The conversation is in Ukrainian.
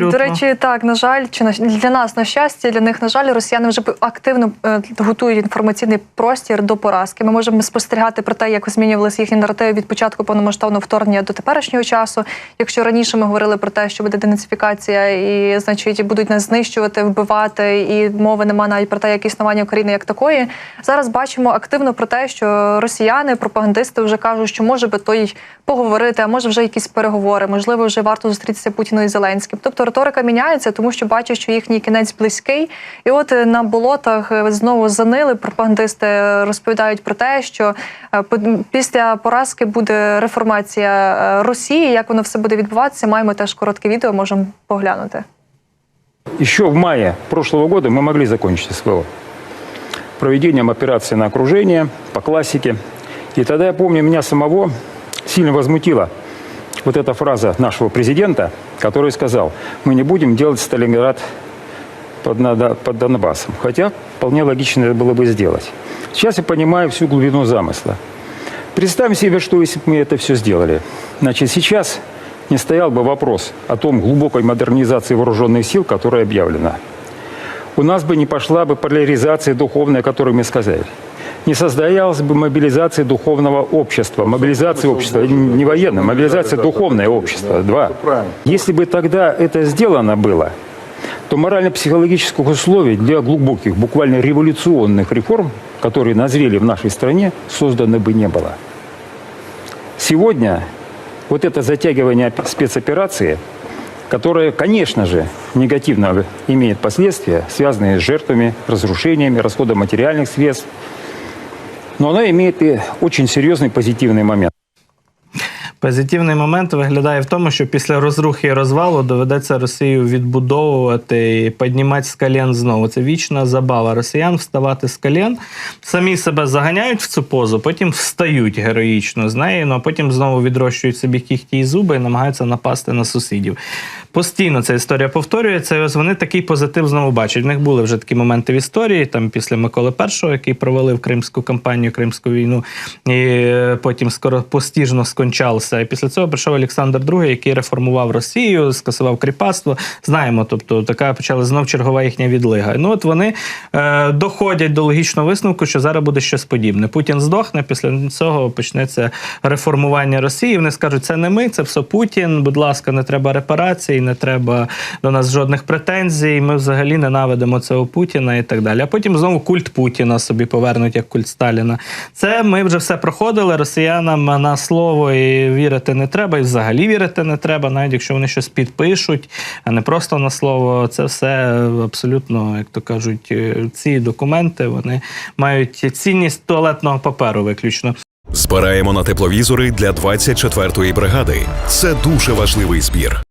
До речі, так на жаль, чи на для нас на щастя, для них на жаль, росіяни вже активно е, готують інформаційний простір до поразки. Ми можемо спостерігати про те, як змінювалися їхні наративи від початку повномасштабного вторгнення до теперішнього часу. Якщо раніше ми говорили про те, що буде денацифікація, і значить будуть нас знищувати, вбивати, і мови немає навіть про те, як існування України як такої. Зараз бачимо активно про те, що росіяни, пропагандисти вже кажуть, що може би той поговорити, а може вже якісь переговори, можливо, вже варто зустрітися Путіну і Зеленським. Тобто риторика міняється, тому що бачать, що їхній кінець близький. І от е, на болотах е, знову занили пропагандисти, розповідають про те, що е, після поразки буде реформація Росії. Як воно все буде відбуватися? Маємо теж коротке відео, можемо поглянути. Еще в мае прошлого года мы могли закончить СВО проведением операции на окружение по классике. И тогда я помню, меня самого сильно возмутила вот эта фраза нашего президента, который сказал, мы не будем делать Сталинград под, под Донбассом. Хотя вполне логично это было бы сделать. Сейчас я понимаю всю глубину замысла. Представим себе, что если бы мы это все сделали. Значит, сейчас не стоял бы вопрос о том глубокой модернизации вооруженных сил, которая объявлена. У нас бы не пошла бы поляризация духовная, о которой мы сказали. Не состоялась бы мобилизация духовного общества. Мобилизация общества, не военная, мобилизация духовное общество. Два. Если бы тогда это сделано было, то морально-психологических условий для глубоких, буквально революционных реформ, которые назрели в нашей стране, создано бы не было. Сегодня вот это затягивание спецоперации, которое, конечно же, негативно имеет последствия, связанные с жертвами, разрушениями, расходом материальных средств, но она имеет и очень серьезный позитивный момент. Позитивний момент виглядає в тому, що після розрухи і розвалу доведеться Росію відбудовувати і піднімати з колін знову. Це вічна забава росіян вставати з колін. Самі себе заганяють в цю позу, потім встають героїчно з неї, ну а потім знову відрощують собі кіхті і зуби і намагаються напасти на сусідів. Постійно ця історія повторюється, і ось вони такий позитив знову бачать. В них були вже такі моменти в історії, там після Миколи І, який провалив кримську кампанію, Кримську війну, і е, потім скоро постіжно скончався. І після цього прийшов Олександр II, який реформував Росію, скасував кріпацтво. Знаємо, тобто така почала знов чергова їхня відлига. Ну от вони е, доходять до логічного висновку, що зараз буде щось подібне. Путін здохне, після цього почнеться реформування Росії. Вони скажуть, це не ми, це все Путін. Будь ласка, не треба репарацій, не треба до нас жодних претензій. Ми взагалі ненавидимо цього Путіна і так далі. А потім знову культ Путіна собі повернуть як культ Сталіна. Це ми вже все проходили. Росіянам на слово і вірити не треба, і взагалі вірити не треба, навіть якщо вони щось підпишуть, а не просто на слово. Це все абсолютно, як то кажуть, е, ці документи вони мають цінність туалетного паперу виключно. Збираємо на тепловізори для 24-ї бригади. Це дуже важливий збір.